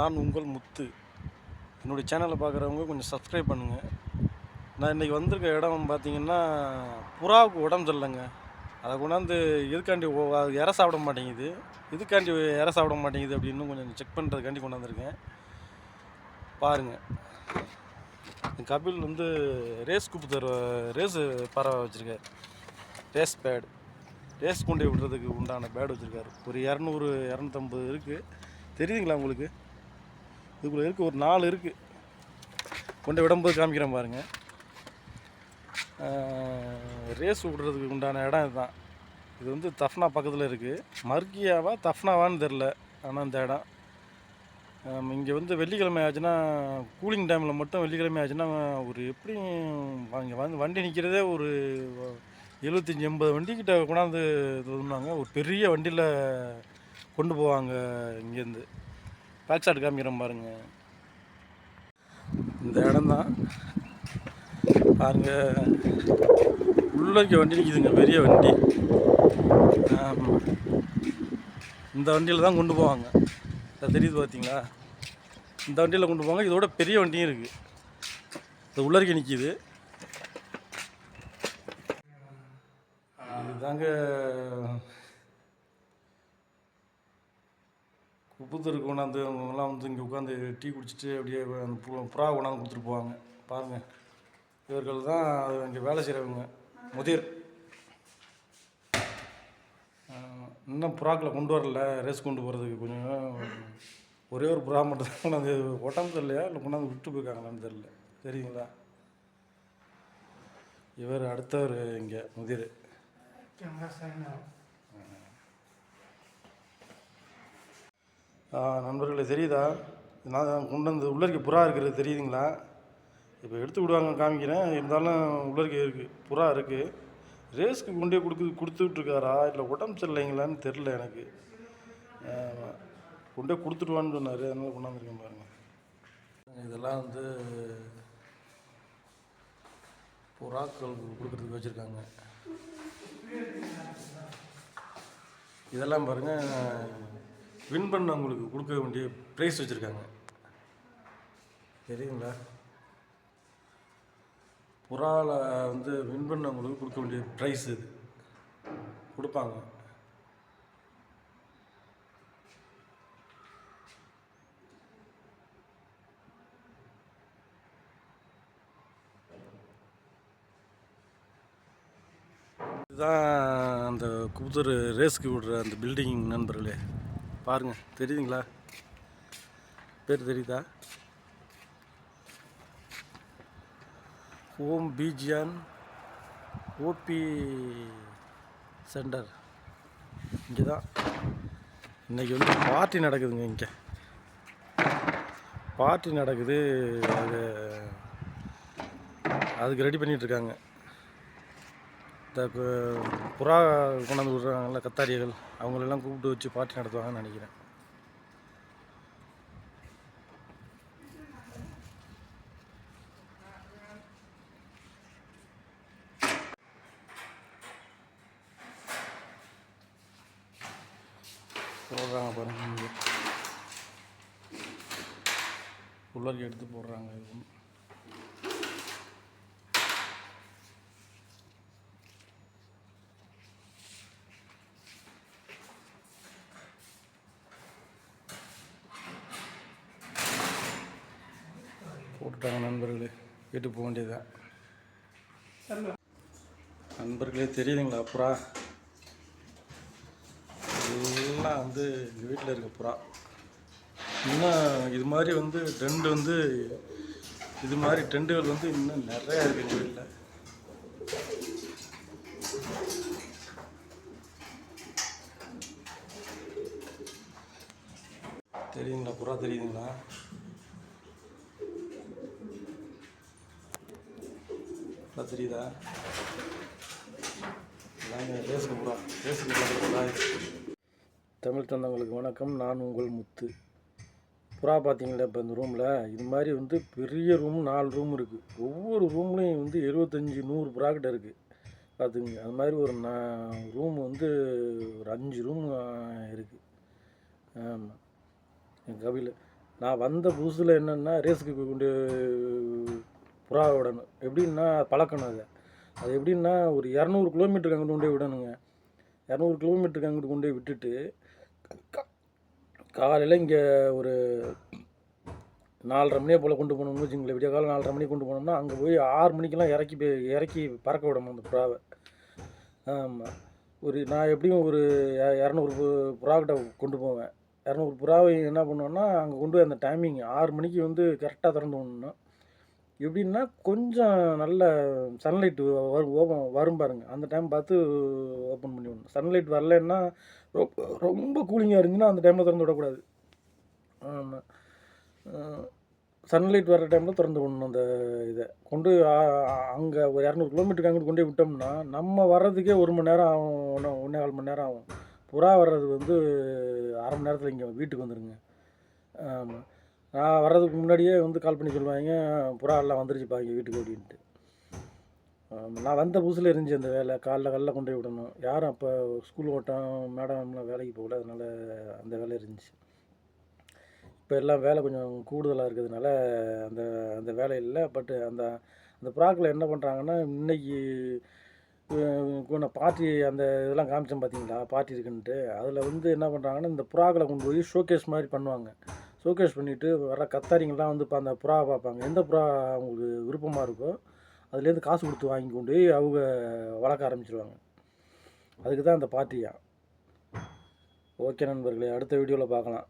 நான் உங்கள் முத்து. என்னுடைய சேனலை பார்க்குறவங்க கொஞ்சம் சப்ஸ்கிரைப் பண்ணுங்கள் நான் இன்றைக்கி வந்திருக்க இடம் பார்த்தீங்கன்னா புறாவுக்கு உடம்பு சரியில்லைங்க. அதை கொண்டாந்து இதுக்காண்டி ஓ- அது இற சாப்பிட மாட்டேங்குது. இதுக்காண்டி இற சாப்பிட மாட்டேங்குது அப்படின்னு கொஞ்சம் செக் பண்ணுறதுக்காண்டி கொண்டாந்துருக்கேன் பாருங்கள் கபில் வந்து ரேஸ் கூப்பு தர ரேஸு பறவை வச்சுருக்காரு. ரேஸ் பேடு ரேஸ் கொண்டு போய் விடுறதுக்கு உண்டான பேட் வச்சுருக்காரு. ஒரு இரநூறு இரநூத்தம்பது இருக்குது தெரியுதுங்களா உங்களுக்கு? இதுக்குள்ளே இருக்குது ஒரு நாலு இருக்குது கொண்டு விடும்போது காமிக்கிறேன் பாருங்கள் ரேஸ் விடுறதுக்கு உண்டான இடம் இதுதான். இது வந்து தஃப்னா பக்கத்தில் இருக்குது மர்கியாவா தஃப்னாவான்னு தெரில ஆனால் இந்த இடம். இங்கே வந்து வெள்ளிக்கிழமை ஆச்சுன்னா கூலிங் டைமில் மட்டும் வெள்ளிக்கிழமை ஆச்சுன்னா ஒரு எப்படியும் அங்கே வந்து வண்டி நிற்கிறதே ஒரு எழுபத்தஞ்சி எண்பது வண்டிக்கிட்ட கொண்டாந்து இது பண்ணாங்க ஒரு பெரிய வண்டியில் கொண்டு போவாங்க இங்கேருந்து. பேக் சைடு காமிக்கிறேன் பாருங்கள் இந்த இடம் தான் பாருங்க. உள்ளக்க வண்டி நிற்கிதுங்க பெரிய வண்டி. இந்த வண்டியில் தான் கொண்டு போவாங்க. தெரியுது பார்த்தீங்களா இந்த வண்டியில் கொண்டு போவாங்க. இதோட பெரிய வண்டியும் இருக்குது இது உள்ளறிக்கை நிற்கிது இதுதாங்க குப்புத்தருக்கு கொண்டாந்து அவங்கெல்லாம் வந்து இங்கே உட்காந்து டீ குடிச்சிட்டு அப்படியே அந்த புறா கொண்டாந்து கொடுத்துட்டு போவாங்க. பாருங்கள் இவர்கள் தான் இங்கே வேலை செய்கிறவங்க. முதிர். இன்னும் புறாக்களை கொண்டு வரல. ரேஸ் கொண்டு போகிறதுக்கு கொஞ்சம் ஒரே ஒரு புறா மட்டும் தான் கொண்டாந்து உடம்பு தெரியலையா? இல்லை கொண்டாந்து விட்டு போயிருக்காங்களான்னு தெரில சரிங்களா இவர் அடுத்தவர் இங்கே முதிர். நண்பர்களே தெரியுதா? நான் கொண்டு வந்து உள்ளே புறா இருக்கிறது தெரியுதுங்களா? இப்போ எடுத்து விடுவாங்க காமிக்கிறேன். இருந்தாலும் உள்ளே இருக்குது புறா இருக்குது ரேஸ்க்கு கொண்டே கொடுக்கு கொடுத்துட்ருக்காரா? இல்லை உடம்பு சரியில்லைங்களான்னு தெரில எனக்கு. கொண்டே கொடுத்துடுவான்னு சொன்னார். அதனால் கொண்டாந்துருக்கேன் பாருங்கள் இதெல்லாம் வந்து புறாக்கள் கொடுக்குறதுக்கு வச்சுருக்காங்க. இதெல்லாம் பாருங்கள் வின் பண்ணவங்களுக்கு கொடுக்க வேண்டிய ப்ரைஸ் வச்சுருக்காங்க. தெரியுங்களா புறாவில் வந்து வின் பண்ணவங்களுக்கு கொடுக்க வேண்டிய ப்ரைஸ் இது. கொடுப்பாங்க. இதுதான் அந்த குபுத்தூர் ரேஸ்க்கு விடுற அந்த பில்டிங் நண்பர்களே. பாருங்க தெரியுதுங்களா? பேர் தெரியுதா? ஓம் பீஜியான் ஓபி சென்டர். இங்கே தான் இன்றைக்கி வந்து பார்ட்டி நடக்குதுங்க இங்கே. பார்ட்டி நடக்குது அது அதுக்கு ரெடி பண்ணிகிட்ருக்காங்க இந்த புறா கொண்டாந்து விடுறாங்கல்ல கத்தாரிகள் அவங்களெல்லாம் கூப்பிட்டு வச்சு பார்ட்டி நடத்துவாங்கன்னு நினைக்கிறேன். போடுறாங்க பாருங்க இங்கே. எடுத்து போடுறாங்க இது போட்டுட்டாங்க நண்பர்களே. வீட்டுக்கு போக வேண்டியதுதான். நண்பர்களே தெரியுதுங்களா புறா? எல்லாம் வந்து எங்கள் வீட்டில் இருக்க புறா. இன்னும் இது மாதிரி வந்து டெண்டு வந்து இது மாதிரி ட்ரெண்டுகள் வந்து இன்னும் நிறையா இருக்குது எங்கள் வீட்டில். தெரியுங்களா புறா தெரியுதுங்களா? புறா தெரியுதா புறா ரேஸுக்கு தமிழ் சொந்தங்களுக்கு வணக்கம். நான் உங்கள் முத்து. புறா பார்த்தீங்களா இப்போ இந்த ரூமில் இது மாதிரி வந்து பெரிய ரூம் நாலு ரூம் இருக்குது ஒவ்வொரு ரூம்லேயும் வந்து எழுபத்தஞ்சி நூறு புறாக்கிட்ட கிட்ட இருக்குது பார்த்துங்க. அது மாதிரி ஒரு நான் ரூம் வந்து ஒரு அஞ்சு ரூம் இருக்குது ஆமாம் என் கவியில் நான் வந்த புதுசில் என்னென்னா ரேஸுக்கு கொண்டு புறா விடணும். எப்படின்னா பழக்கணும் அதை. அது எப்படின்னா ஒரு இரநூறு கிலோமீட்டருக்கு அங்கிட்டு கொண்டு போய் விடணுங்க. இரநூறு கிலோமீட்டருக்கு அங்கிட்டு கொண்டு போய் விட்டுட்டு காலையில் இங்கே ஒரு நாலரை மணியை போல் கொண்டு போனோம்னு வச்சுங்களேன். விடிய காலம் நாலரை மணிக்கு கொண்டு போனோம்னா அங்கே போய் ஆறு மணிக்கெல்லாம் இறக்கி போய் இறக்கி பறக்க விடணும் அந்த புறாவை. ஆமாம் ஒரு நான் எப்படியும் ஒரு இரநூறு புறாக்கிட்ட கொண்டு போவேன். இரநூறு புறாவை என்ன பண்ணுவேன்னா அங்கே கொண்டு போய் அந்த டைமிங் ஆறு மணிக்கு வந்து கரெக்டாக திறந்து விடணும். எப்படின்னா கொஞ்சம் நல்ல சன்லைட் வரும் ஓப்பன் வரும் பாருங்க. அந்த டைம் பார்த்து ஓப்பன் பண்ணி விடணும். சன்லைட் வரலன்னா ரொம்ப ரொம்ப கூலிங்காக இருந்துச்சுன்னா அந்த டைமில் திறந்து விடக்கூடாது. ஆமாம் சன்லைட் வர்ற டைமில் திறந்து விடணும் அந்த இதை. கொண்டு அங்கே ஒரு இரநூறு கிலோமீட்டருக்கு அங்கிட்டு கொண்டு விட்டோம்னா நம்ம வர்றதுக்கே ஒரு மணி நேரம் ஆகும். ஒன்று ஒன்றே கால் மணி நேரம் ஆகும். புறா வர்றது வந்து அரை மணி நேரத்தில் இங்கே வீட்டுக்கு வந்துடுங்க ஆமாம் நான் வர்றதுக்கு முன்னாடியே வந்து கால் பண்ணி சொல்லுவாங்க புறா எல்லாம் வந்துருச்சுப்பா இங்கே வீட்டுக்கு அப்படின்ட்டு. நான் வந்த புதுசில் இருந்துச்சு அந்த வேலை. காலைல காலைல கொண்டு போய் விடணும். யாரும் அப்போ ஸ்கூல் ஓட்டம் மேடம்லாம் வேலைக்கு போகல அதனால் அந்த வேலை இருந்துச்சு. இப்போ எல்லாம் வேலை கொஞ்சம் கூடுதலாக இருக்கிறதுனால அந்த அந்த வேலை இல்லை. பட்டு அந்த அந்த புறாக்கில் என்ன பண்ணுறாங்கன்னா இன்னைக்கு பார்ட்டி அந்த இதெல்லாம் காமிச்சேன் பார்த்தீங்களா? பார்ட்டி இருக்குன்ட்டு. அதில் வந்து என்ன பண்ணுறாங்கன்னா இந்த புறாக்களை கொண்டு போய் ஷோகேஸ் மாதிரி பண்ணுவாங்க. ஷோகேஸ் பண்ணிவிட்டு வர கத்தாரிங்கெல்லாம் வந்து இப்போ அந்த புறா பார்ப்பாங்க. எந்த புறா அவங்களுக்கு விருப்பமாக இருக்கோ அதுலேருந்து காசு கொடுத்து வாங்கி கொண்டு போய் அவங்க வளர்க்க ஆரம்பிச்சிருவாங்க. அதுக்கு தான் அந்த பார்ட்டியாக ஓகே நண்பர்களே அடுத்த வீடியோவில் பார்க்கலாம்.